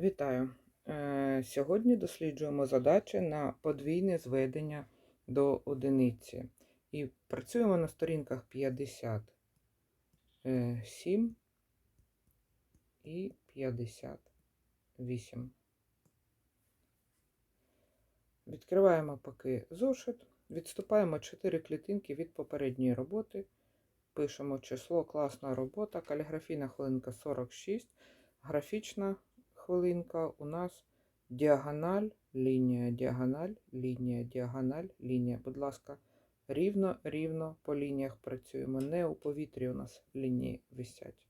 Вітаю! Е, Сьогодні досліджуємо задачі на подвійне зведення до одиниці. І працюємо на сторінках 57 і 58. Відкриваємо поки зошит, відступаємо 4 клітинки від попередньої роботи. Пишемо число, класна робота, каліграфійна хвилинка 46, графічна хвилинка у нас діагональ, лінія, діагональ, лінія, діагональ, лінія. Будь ласка, рівно, рівно по лініях працюємо. Не у повітрі у нас лінії висять.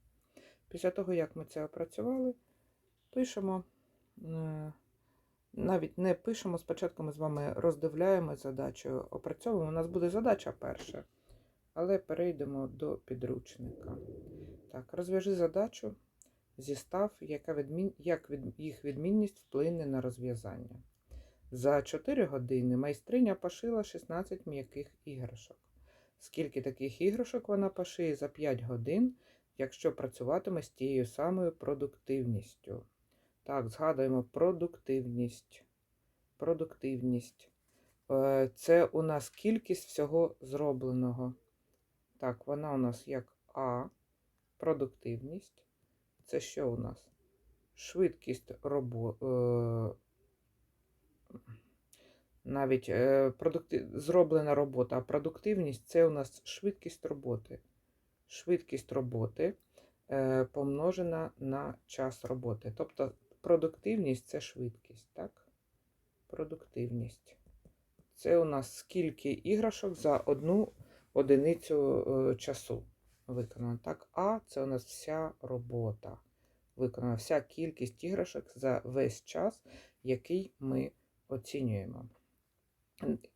Після того, як ми це опрацювали, пишемо, е, навіть не пишемо, спочатку ми з вами роздивляємо задачу, опрацьовуємо. У нас буде задача перша, але перейдемо до підручника. Так, розв'яжи задачу зістав, яка відмін... як від... їх відмінність вплине на розв'язання. За 4 години майстриня пошила 16 м'яких іграшок. Скільки таких іграшок вона пошиє за 5 годин, якщо працюватиме з тією самою продуктивністю? Так, згадуємо продуктивність. Продуктивність. Е, Це у нас кількість всього зробленого. Так, вона у нас як А, продуктивність. Це що у нас? Швидкість роботи. Навіть е, продукти... зроблена робота, а продуктивність це у нас швидкість роботи. Швидкість роботи е, помножена на час роботи. Тобто продуктивність це швидкість. так? Продуктивність. Це у нас скільки іграшок за одну одиницю е, часу виконано. Так, А це у нас вся робота. Виконана вся кількість іграшок за весь час, який ми оцінюємо.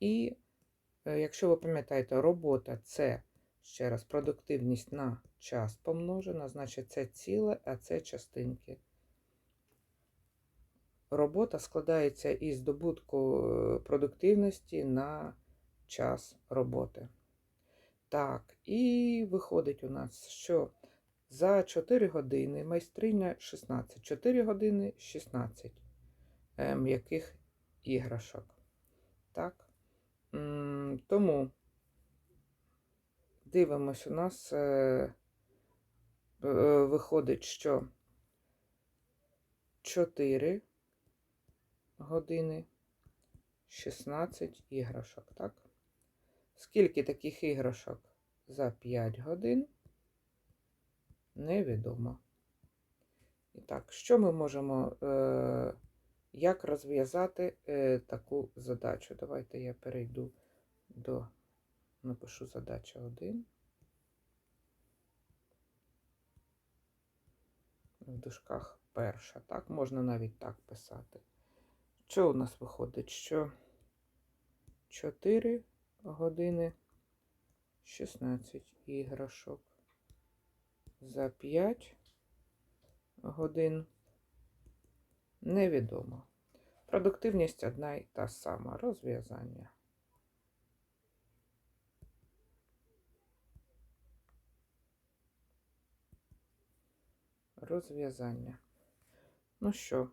І, е, якщо ви пам'ятаєте, робота це, ще раз, продуктивність на час помножена, значить це ціле, а це частинки. Робота складається із добутку е, продуктивності на час роботи. Так, і виходить у нас, що за 4 години майстриня 16, 4 години 16 м'яких ем, іграшок. Так. Тому дивимось, у нас е, е, виходить, що 4 години 16 іграшок, так? Скільки таких іграшок за 5 годин? Невідомо. І так, що ми можемо, е, як розв'язати е, таку задачу? Давайте я перейду до, напишу задача 1. В дужках перша. Так, можна навіть так писати. Що у нас виходить? Що 4 години 16 іграшок. За 5 годин невідомо. Продуктивність одна і та сама. Розв'язання. Розв'язання. Ну що,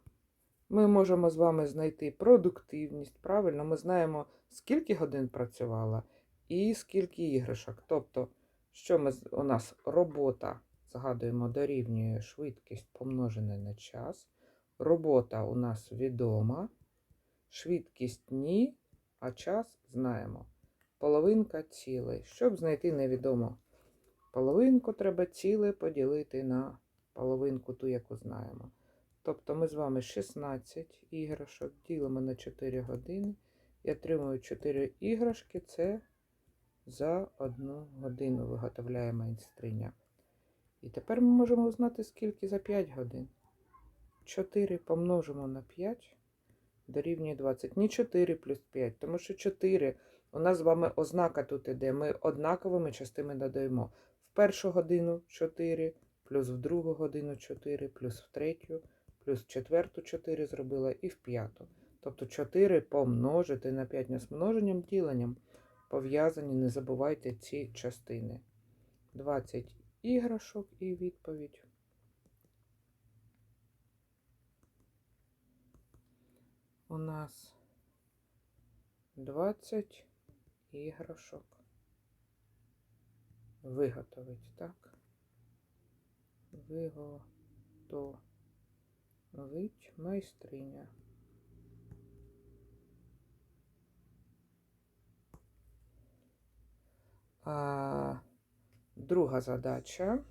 ми можемо з вами знайти продуктивність. Правильно, ми знаємо, скільки годин працювала і скільки іграшок. Тобто, що ми, у нас робота, згадуємо, дорівнює швидкість помножена на час. Робота у нас відома. Швидкість ні, а час знаємо. Половинка цілий. Щоб знайти невідомо половинку, треба ціле поділити на половинку ту, яку знаємо. Тобто ми з вами 16 іграшок ділимо на 4 години і отримую 4 іграшки. Це за одну годину виготовляє майстриня. І тепер ми можемо узнати, скільки за 5 годин. 4 помножимо на 5 дорівнює 20. Не 4 плюс 5, тому що 4 у нас з вами ознака тут іде. Ми однаковими частинами додаємо. В першу годину 4, плюс в другу годину 4, плюс в третю, плюс четверту 4 зробила і в п'яту. Тобто 4 помножити на 5 не з множенням діленням пов'язані, не забувайте ці частини. 20 іграшок і відповідь. у нас 20 іграшок. Виготовить, так? Виготовить майстриня. А, друга задача.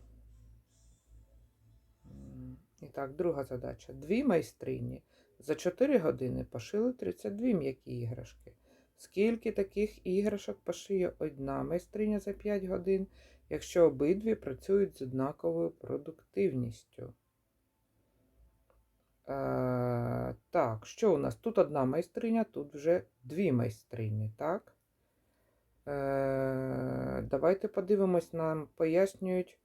І так, друга задача. Дві майстрині за 4 години пошили 32 м'які іграшки. Скільки таких іграшок пошиє одна майстриня за 5 годин, якщо обидві працюють з однаковою продуктивністю? Е, так, що у нас? Тут одна майстриня, тут вже дві майстрині, так? Е, давайте подивимось, нам пояснюють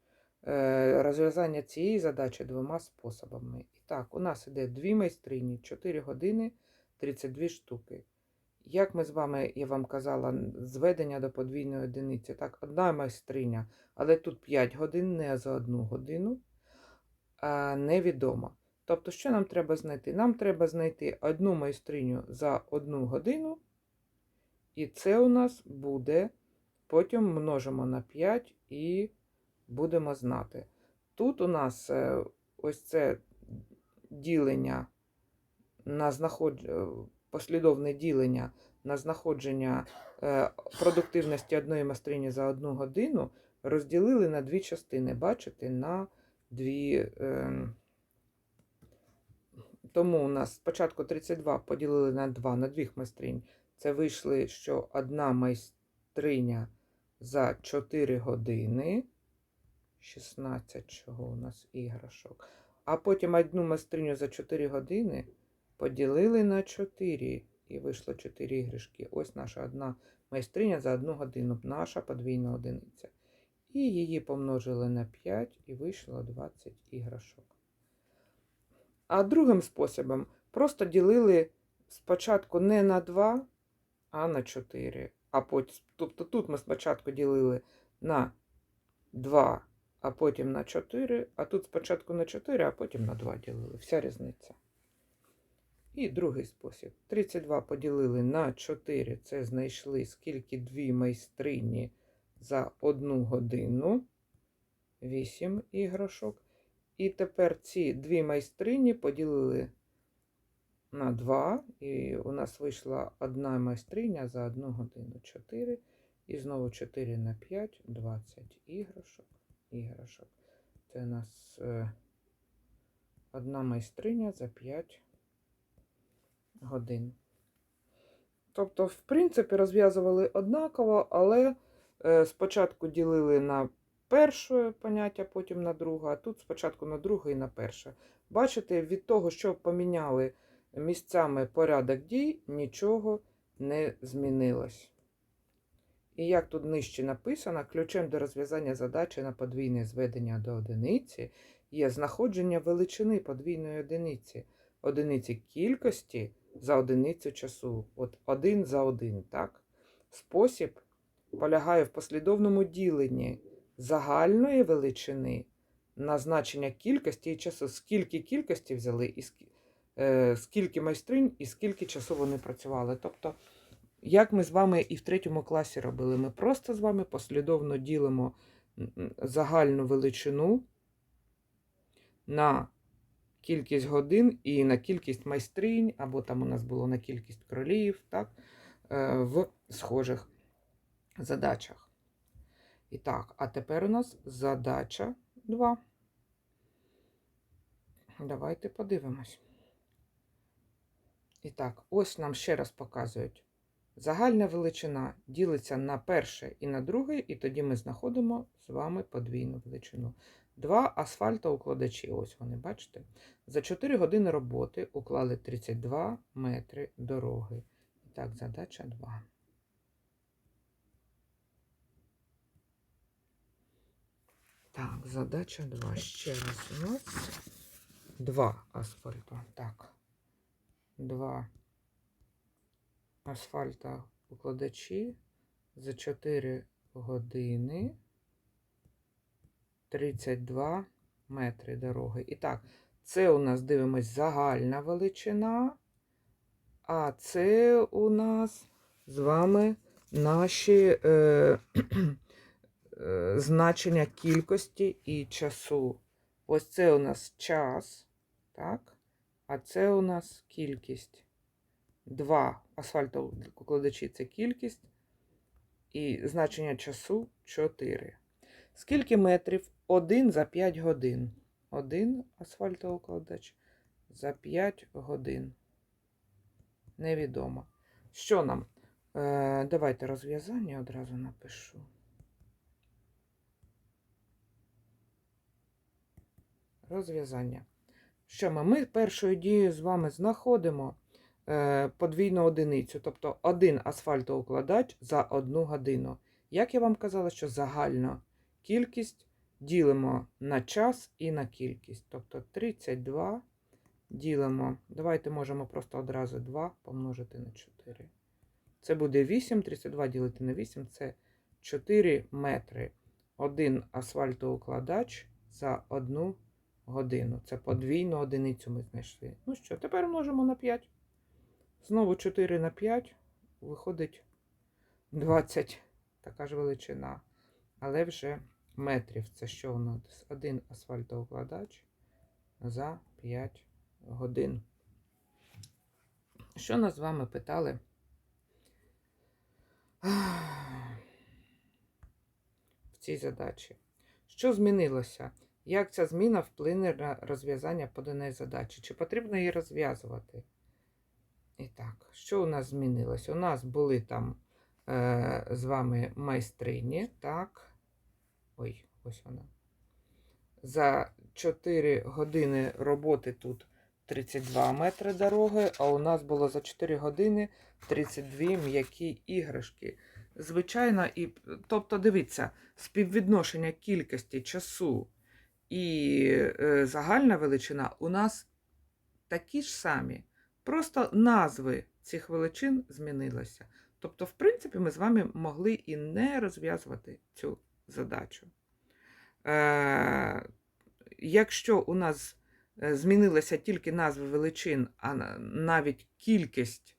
е, розв'язання цієї задачі двома способами. І так, у нас іде дві майстрині, 4 години 32 штуки. Як ми з вами, я вам казала, зведення до подвійної одиниці. Так, одна майстриня, але тут 5 годин, не за одну годину, а невідомо. Тобто, що нам треба знайти? Нам треба знайти одну майстриню за одну годину, і це у нас буде, потім множимо на 5 і будемо знати. Тут у нас е, ось це ділення на знаходження, послідовне ділення на знаходження е, продуктивності одної майстрині за одну годину розділили на дві частини, бачите, на дві. Тому у нас спочатку 32 поділили на 2 на двох майстринь. Це вийшли, що одна майстриня за 4 години. 16 чого у нас іграшок. А потім одну майстриню за 4 години поділили на 4. І вийшло 4 іграшки. Ось наша одна майстриня за одну годину. Наша подвійна одиниця. І її помножили на 5 і вийшло 20 іграшок. А другим способом просто ділили спочатку не на 2, а на 4. А потім, тобто тут ми спочатку ділили на 2, а потім на 4, а тут спочатку на 4, а потім на 2 ділили. Вся різниця. І другий спосіб. 32 поділили на 4. Це знайшли скільки дві майстрині за одну годину. 8 іграшок. І тепер ці дві майстрині поділили на 2. І у нас вийшла одна майстриня за одну годину 4. І знову 4 на 5, 20 іграшок. іграшок. Це у нас е, одна майстриня за 5 годин. Тобто, в принципі, розв'язували однаково, але е, спочатку ділили на перше поняття, потім на друге, а тут спочатку на друге і на перше. Бачите, від того, що поміняли місцями порядок дій, нічого не змінилось. І як тут нижче написано, ключем до розв'язання задачі на подвійне зведення до одиниці є знаходження величини подвійної одиниці, одиниці кількості за одиницю часу. От один за один, так? Спосіб полягає в послідовному діленні загальної величини на значення кількості і часу. Скільки кількості взяли, і е, скільки майстринь і скільки часу вони працювали. Тобто, як ми з вами і в третьому класі робили, ми просто з вами послідовно ділимо загальну величину на кількість годин і на кількість майстринь, або там у нас було на кількість кролів, так, е, в схожих задачах. І так, а тепер у нас задача 2. Давайте подивимось. І так, ось нам ще раз показують. Загальна величина ділиться на перше і на друге, і тоді ми знаходимо з вами подвійну величину. Два асфальтоукладачі, ось вони, бачите? За 4 години роботи уклали 32 метри дороги. І так, задача 2. Так, задача 2. Ще раз у нас 2 асфальту. Так. 2 асфальта укладачі за 4 години 32 метри дороги. І так, це у нас дивимось загальна величина, А це у нас з вами наші е, значення кількості і часу. Ось це у нас час, так? А це у нас кількість. Два асфальтоукладачі це кількість. І значення часу 4. Скільки метрів? Один за 5 годин. Один асфальтоукладач за 5 годин. Невідомо. Що нам? Е, давайте розв'язання одразу напишу. Розв'язання. Що ми? Ми першою дією з вами знаходимо е, подвійну одиницю, тобто один асфальтоукладач за одну годину. Як я вам казала, що загальна кількість ділимо на час і на кількість. Тобто 32 ділимо. Давайте можемо просто одразу 2 помножити на 4. Це буде 8, 32 ділити на 8 це 4 метри. Один асфальтоукладач за одну годину. Це подвійну одиницю ми знайшли. Ну що, тепер множимо на 5. Знову 4 на 5 виходить 20. Така ж величина. Але вже метрів. Це що у нас? Один асфальтоукладач за 5 годин. Що нас з вами питали? В цій задачі. Що змінилося? Як ця зміна вплине на розв'язання поданої задачі? Чи потрібно її розв'язувати? І так, що у нас змінилося? У нас були там е, з вами майстрині, так. Ой, ось вона. За 4 години роботи тут 32 метри дороги, а у нас було за 4 години 32 м'які іграшки. Звичайно, і, тобто, дивіться, співвідношення кількості часу і е, загальна величина у нас такі ж самі. Просто назви цих величин змінилися. Тобто, в принципі, ми з вами могли і не розв'язувати цю задачу. Е, Якщо у нас е, змінилися тільки назви величин, а навіть кількість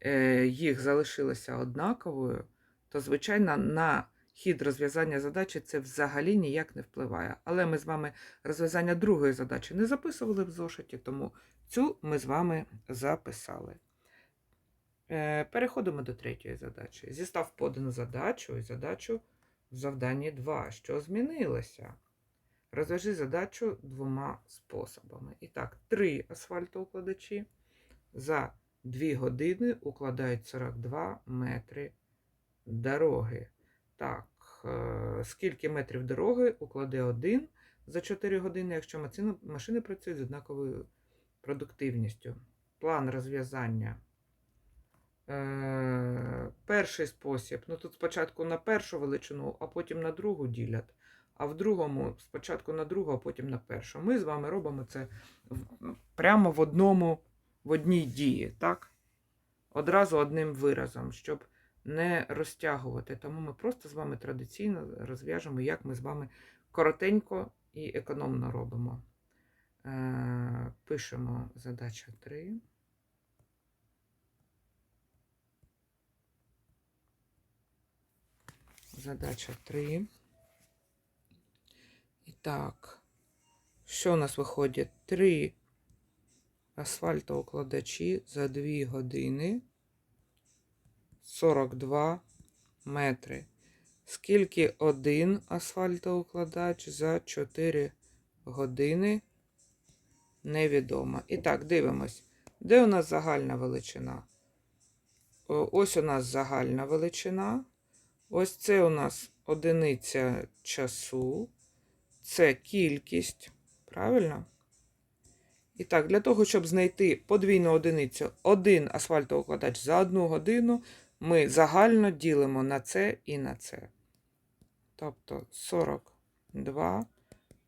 е, їх залишилася однаковою, то, звичайно, на хід розв'язання задачі це взагалі ніяк не впливає. Але ми з вами розв'язання другої задачі не записували в зошиті, тому цю ми з вами записали. Е, Переходимо до третьої задачі. Зістав подану задачу і задачу в завданні 2. Що змінилося? Розв'яжи задачу двома способами. І так, три асфальтоукладачі за 2 години укладають 42 метри дороги. Так, е, скільки метрів дороги укладе один за 4 години, якщо машини, працюють з однаковою продуктивністю? План розв'язання. Е, перший спосіб. Ну тут спочатку на першу величину, а потім на другу ділять. А в другому спочатку на другу, а потім на першу. Ми з вами робимо це прямо в одному, в одній дії, так? Одразу одним виразом, щоб не розтягувати. Тому ми просто з вами традиційно розв'яжемо, як ми з вами коротенько і економно робимо. Е, пишемо задача 3. Задача 3. І так, що у нас виходить? 3 асфальтоукладачі за 2 години 42 метри. Скільки один асфальтоукладач за 4 години? Невідомо. І так, дивимось. Де у нас загальна величина? Ось у нас загальна величина. Ось це у нас одиниця часу. Це кількість. Правильно? І так, для того, щоб знайти подвійну одиницю, один асфальтоукладач за одну годину, ми загально ділимо на це і на це. Тобто 42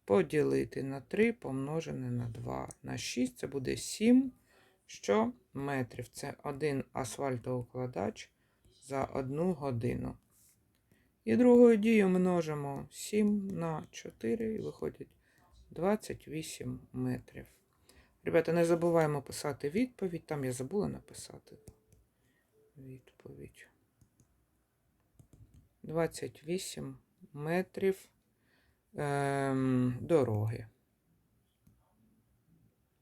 поділити на 3 помножене на 2 на 6, це буде 7 що метрів. Це один асфальтоукладач за одну годину. І другою дією множимо 7 на 4 і виходить 28 метрів. Ребята, не забуваємо писати відповідь. Там я забула написати. Відповідь. 28 метрів ем, дороги.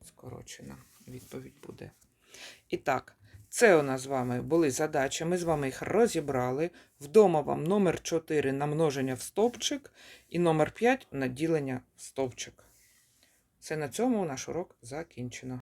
Скорочена відповідь буде. І так, це у нас з вами були задачі. Ми з вами їх розібрали. Вдома вам номер 4 на множення в стовпчик і номер 5 на ділення в стовпчик. Це на цьому наш урок закінчено.